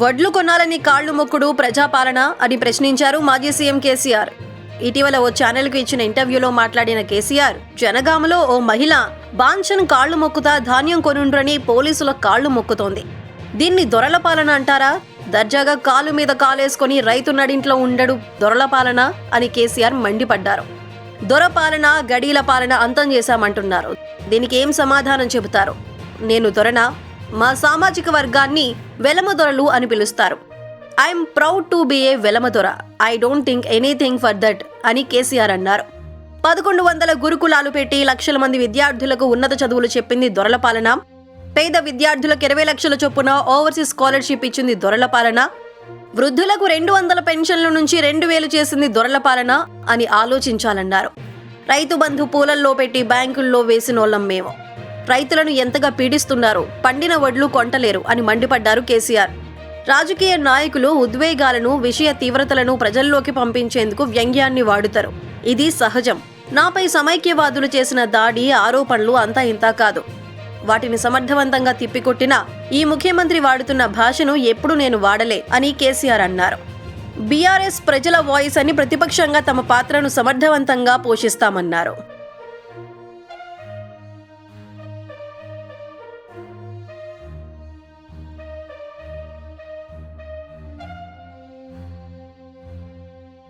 వడ్లు కొనాలని కాళ్ళు మొక్కుడు ప్రజాపాలన అని ప్రశ్నించారు మాజీ సీఎం కేసీఆర్. ఇటీవల ఓ ఛానల్కు ఇచ్చిన ఇంటర్వ్యూలో మాట్లాడిన కేసీఆర్ జనగామలో ఓ మహిళ బాంఛన్ కాళ్ళు మొక్కుతా ధాన్యం కొనుండ్రని పోలీసుల కాళ్ళు మొక్కుతోంది. దీన్ని దొరల పాలన అంటారా? దర్జాగా కాలు మీద కాలేసుకొని రైతు నడింట్లో ఉండడు దొరల పాలన అని కేసీఆర్ మండిపడ్డారు. దొరపాలన గడీల పాలన అంతం చేశామంటున్నారు. దీనికి ఏం సమాధానం చెబుతారు? నేను దొరనా? మా సామాజిక వర్గాన్ని వెలమదొరలు అని పిలుస్తారు. I'm proud to be a Velamadora. I don't think anything for that అని కేసీఆర్ అన్నారు. పదకొండు వందల గురుకులాలు పెట్టి లక్షల మంది విద్యార్థులకు ఉన్నత చదువులు చెప్పింది దొరల పాలన. పేద విద్యార్థులకు ఇరవై లక్షల చొప్పున ఓవర్సీస్ స్కాలర్షిప్ ఇచ్చింది దొరల పాలన. వృద్ధులకు రెండు వందల పెన్షన్ల నుంచి రెండు వేలు చేసింది దొరల పాలన అని ఆలోచించాలన్నారు. రైతు బంధు పూలల్లో పెట్టి బ్యాంకుల్లో వేసినోళ్ళం మేము. రైతులను ఎంతగా పీడిస్తున్నారు? పండిన వడ్లు కొంటలేరు అని మండిపడ్డారు కేసీఆర్. రాజకీయ నాయకులు ఉద్వేగాలను విషయ తీవ్రతలను ప్రజల్లోకి పంపించేందుకు వ్యంగ్యాన్ని వాడుతారు. ఇది సహజం. నాపై సమైక్యవాదులు చేసిన దాడి ఆరోపణలు అంతా ఇంతా కాదు. వాటిని సమర్థవంతంగా తిప్పికొట్టిన ఈ ముఖ్యమంత్రి వాడుతున్న భాషను ఎప్పుడు నేను వాడలే అని కేసీఆర్ అన్నారు. బీఆర్ఎస్ ప్రజల వాయిస్ అని ప్రతిపక్షంగా తమ పాత్రను సమర్థవంతంగా పోషిస్తామన్నారు.